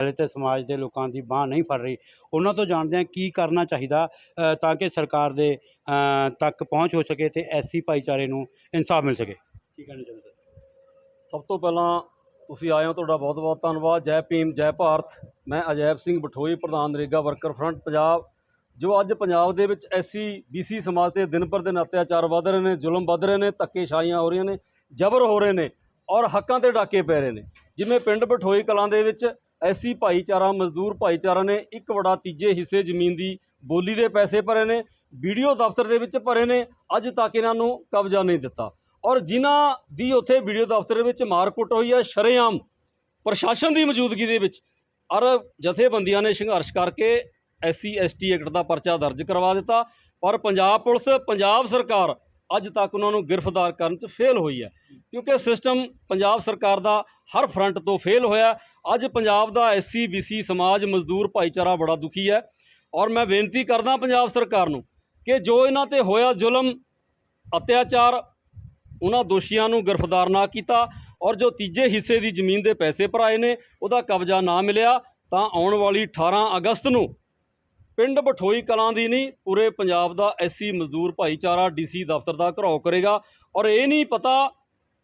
ਦਲਿਤ ਸਮਾਜ ਦੇ ਲੋਕਾਂ ਦੀ ਬਾਹ ਨਹੀਂ ਫੜ ਰਹੀ। ਉਹਨਾਂ ਤੋਂ ਜਾਣਦੇ ਹਾਂ ਕੀ ਕਰਨਾ ਚਾਹੀਦਾ ਤਾਂ ਕਿ ਸਰਕਾਰ ਦੇ ਤੱਕ ਪਹੁੰਚ ਹੋ ਸਕੇ ਤੇ ਐਸੀ ਭਾਈਚਾਰੇ ਨੂੰ ਇਨਸਾਫ ਮਿਲ ਸਕੇ। ਕੀ ਕਹਿਣਾ ਚਾਹੁੰਦੇ ਸਭ ਤੋਂ ਪਹਿਲਾਂ ਤੁਸੀਂ ਆਏ ਹੋ, ਤੁਹਾਡਾ ਬਹੁਤ-ਬਹੁਤ ਧੰਨਵਾਦ। ਜੈ ਭੀਮ, ਜੈ ਭਾਰਤ। ਮੈਂ ਅਜੈਬ ਸਿੰਘ ਬਠੋਈ, ਪ੍ਰਧਾਨ ਨਰੇਗਾ ਵਰਕਰ ਫਰੰਟ ਪੰਜਾਬ, ਜੋ ਅੱਜ ਪੰਜਾਬ ਦੇ ਵਿੱਚ ਐਸਸੀ ਬੀਸੀ ਸਮਾਜ ਤੇ ਦਿਨ ਪਰ ਦਿਨ ਅਤਿਆਚਾਰ ਵੱਧ ਰਹੇ ਨੇ, ਜ਼ੁਲਮ ਵੱਧ ਰਹੇ ਨੇ, ਧੱਕੇਸ਼ਾਹੀਆਂ ਹੋ ਰਹੀਆਂ ਨੇ, ਜ਼ਬਰ ਹੋ ਰਹੇ ਨੇ ਔਰ ਹੱਕਾਂ ਤੇ ਡਾਕੇ ਪੈ ਰਹੇ ਨੇ। ਜਿਵੇਂ ਪਿੰਡ ਬਠੋਈ ਕਲਾਂ ਦੇ ਵਿੱਚ ਐਸੀ ਭਾਈਚਾਰਾ, ਮਜ਼ਦੂਰ ਭਾਈਚਾਰਾ ਨੇ ਇੱਕ ਵੜਾ ਤੀਜੇ ਹਿੱਸੇ ਜ਼ਮੀਨ ਦੀ ਬੋਲੀ ਦੇ ਪੈਸੇ ਭਰੇ ਨੇ ਵੀਡੀਓ ਦਫ਼ਤਰ ਦੇ ਵਿੱਚ ਭਰੇ ਨੇ, ਅੱਜ ਤੱਕ ਇਹਨਾਂ ਨੂੰ ਕਬਜ਼ਾ ਨਹੀਂ ਦਿੱਤਾ। ਔਰ ਜਿਨ੍ਹਾਂ ਦੀ ਉੱਥੇ ਵੀਡੀਓ ਦਫ਼ਤਰ ਦੇ ਵਿੱਚ ਮਾਰਕੁੱਟ ਹੋਈ ਹੈ, ਸ਼ਰੇਆਮ ਪ੍ਰਸ਼ਾਸਨ ਦੀ ਮੌਜੂਦਗੀ ਦੇ ਵਿੱਚ ਔਰ ਜਥੇਬੰਦੀਆਂ ਨੇ ਸੰਘਰਸ਼ ਕਰਕੇ ਐਸਸੀ, ਐਸਟੀ ਐਕਟ ਦਾ ਪਰਚਾ ਦਰਜ ਕਰਵਾ ਦਿੱਤਾ। ਪਰ ਪੰਜਾਬ ਪੁਲਿਸ, ਪੰਜਾਬ ਸਰਕਾਰ ਅੱਜ ਤੱਕ ਉਹਨਾਂ ਨੂੰ ਗ੍ਰਿਫਤਾਰ ਕਰਨ 'ਚ ਫੇਲ ਹੋਈ ਹੈ। ਕਿਉਂਕਿ ਸਿਸਟਮ ਪੰਜਾਬ ਸਰਕਾਰ ਦਾ ਹਰ ਫਰੰਟ ਤੋਂ ਫੇਲ ਹੋਇਆ ਅੱਜ ਪੰਜਾਬ ਦਾ ਐਸਸੀ ਬੀਸੀ ਸਮਾਜ ਮਜ਼ਦੂਰ ਭਾਈਚਾਰਾ ਬੜਾ ਦੁਖੀ ਹੈ। ਔਰ ਮੈਂ ਬੇਨਤੀ ਕਰਦਾ ਪੰਜਾਬ ਸਰਕਾਰ ਨੂੰ ਕਿ ਜੋ ਇਹਨਾਂ ਤੇ ਹੋਇਆ ਜ਼ੁਲਮ, ਅਤਿਆਚਾਰ, ਉਹਨਾਂ ਦੋਸ਼ੀਆਂ ਨੂੰ ਗ੍ਰਿਫਤਾਰ ਨਾ ਕੀਤਾ ਔਰ ਜੋ ਤੀਜੇ ਹਿੱਸੇ ਦੀ ਜ਼ਮੀਨ ਦੇ ਪੈਸੇ ਭਰਾਏ ਨੇ, ਉਹਦਾ ਕਬਜ਼ਾ ਨਾ ਮਿਲਿਆ, ਤਾਂ ਆਉਣ ਵਾਲੀ 18 ਅਗਸਤ ਨੂੰ ਪਿੰਡ ਬਠੋਈ ਕਲਾਂ ਦੀ ਨਹੀਂ, ਪੂਰੇ ਪੰਜਾਬ ਦਾ ਐਸਸੀ ਮਜ਼ਦੂਰ ਭਾਈਚਾਰਾ ਡੀਸੀ ਦਫ਼ਤਰ ਦਾ ਘਰਾਓ ਕਰੇਗਾ ਔਰ ਇਹ ਨਹੀਂ ਪਤਾ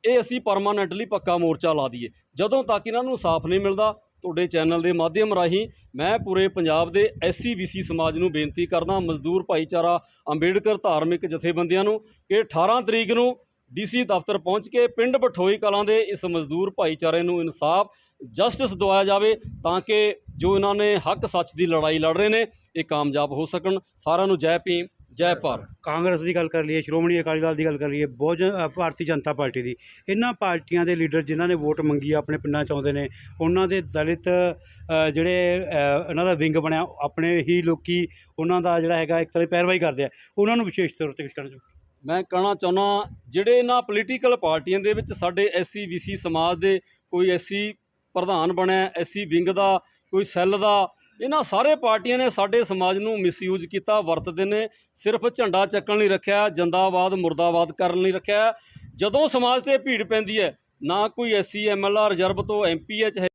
ਇਹ ਅਸੀਂ ਪਰਮਾਨੈਂਟਲੀ ਪੱਕਾ ਮੋਰਚਾ ਲਾ ਦਈਏ। ਜਦੋਂ ਤੱਕ ਇਹਨਾਂ ਨੂੰ ਸਾਫ਼ ਨਹੀਂ ਮਿਲਦਾ, ਤੁਹਾਡੇ ਚੈਨਲ ਦੇ ਮਾਧਿਅਮ ਰਾਹੀਂ ਮੈਂ ਪੂਰੇ ਪੰਜਾਬ ਦੇ ਐਸਸੀ ਬੀਸੀ ਸਮਾਜ ਨੂੰ ਬੇਨਤੀ ਕਰਦਾ, ਮਜ਼ਦੂਰ ਭਾਈਚਾਰਾ, ਅੰਬੇਡਕਰ ਧਾਰਮਿਕ ਜਥੇਬੰਦੀਆਂ ਨੂੰ ਕਿ 18 ਤਰੀਕ ਨੂੰ ਡੀਸੀ ਦਫ਼ਤਰ ਪਹੁੰਚ ਕੇ ਪਿੰਡ ਬਠੋਈ ਕਲਾਂ ਦੇ ਇਸ ਮਜ਼ਦੂਰ ਭਾਈਚਾਰੇ ਨੂੰ ਇਨਸਾਫ, ਜਸਟਿਸ ਦਵਾਇਆ ਜਾਵੇ ਤਾਂ ਕਿ ਜੋ ਇਹਨਾਂ ਨੇ ਹੱਕ ਸੱਚ ਦੀ ਲੜਾਈ ਲੜ ਰਹੇ ਨੇ, ਇਹ ਕਾਮਯਾਬ ਹੋ ਸਕਣ। ਸਾਰਿਆਂ ਨੂੰ ਜੈ ਭੀਮ, ਜੈ ਭਾਰਤ। ਕਾਂਗਰਸ ਦੀ ਗੱਲ ਕਰ ਲਈਏ, ਸ਼੍ਰੋਮਣੀ ਅਕਾਲੀ ਦਲ ਦੀ ਗੱਲ ਕਰ ਲਈਏ ਬਹੁਜਨ ਭਾਰਤੀ ਜਨਤਾ ਪਾਰਟੀ ਦੀ। ਇਹਨਾਂ ਪਾਰਟੀਆਂ ਦੇ ਲੀਡਰ ਜਿਨ੍ਹਾਂ ਨੇ ਵੋਟ ਮੰਗੀ ਆ, ਆਪਣੇ ਪਿੰਡਾਂ 'ਚ ਆਉਂਦੇ ਨੇ, ਉਹਨਾਂ ਦੇ ਦਲਿਤ ਜਿਹੜੇ ਇਹਨਾਂ ਦਾ ਵਿੰਗ ਬਣਿਆ, ਆਪਣੇ ਹੀ ਲੋਕੀ ਉਹਨਾਂ ਦਾ ਜਿਹੜਾ ਹੈਗਾ ਇੱਕ ਤਰ੍ਹਾਂ ਦੀ ਪੈਰਵਾਈ ਕਰਦੇ ਆ। ਉਹਨਾਂ ਨੂੰ ਵਿਸ਼ੇਸ਼ ਤੌਰ ਤੇ ਕੁਝ ਕਹਿਣਾ ਚਾਹੁੰਦੇ। ਮੈਂ ਕਹਿਣਾ ਚਾਹੁੰਦਾ ਜਿਹੜੇ ਇਹਨਾਂ ਪੋਲੀਟੀਕਲ ਪਾਰਟੀਆਂ ਦੇ ਵਿੱਚ ਸਾਡੇ ਐਸਸੀ ਬੀਸੀ ਸਮਾਜ ਦੇ ਕੋਈ ਐਸਸੀ ਪ੍ਰਧਾਨ ਬਣਿਆ ਐਸਸੀ ਵਿੰਗ ਦਾ, ਕੋਈ ਸੈੱਲ ਦਾ, ਇਹਨਾਂ ਸਾਰੇ ਪਾਰਟੀਆਂ ਨੇ ਸਾਡੇ ਸਮਾਜ ਨੂੰ ਮਿਸਯੂਜ਼ ਕੀਤਾ, ਵਰਤਦੇ ਨੇ, ਸਿਰਫ ਝੰਡਾ ਚੱਕਣ ਲਈ ਰੱਖਿਆ, ਜੰਦਾਬਾਦ, ਮੁਰਦਾਬਾਦ ਕਰਨ ਲਈ ਰੱਖਿਆ। ਜਦੋਂ ਸਮਾਜ ਤੇ ਭੀੜ ਪੈਂਦੀ ਹੈ, ਨਾ ਕੋਈ ਐਸਸੀ ਐਮਐਲਆਰ ਰਿਜ਼ਰਵ ਤੋਂ ਐਮਪੀ ਹੈ, ਚਾਹੇ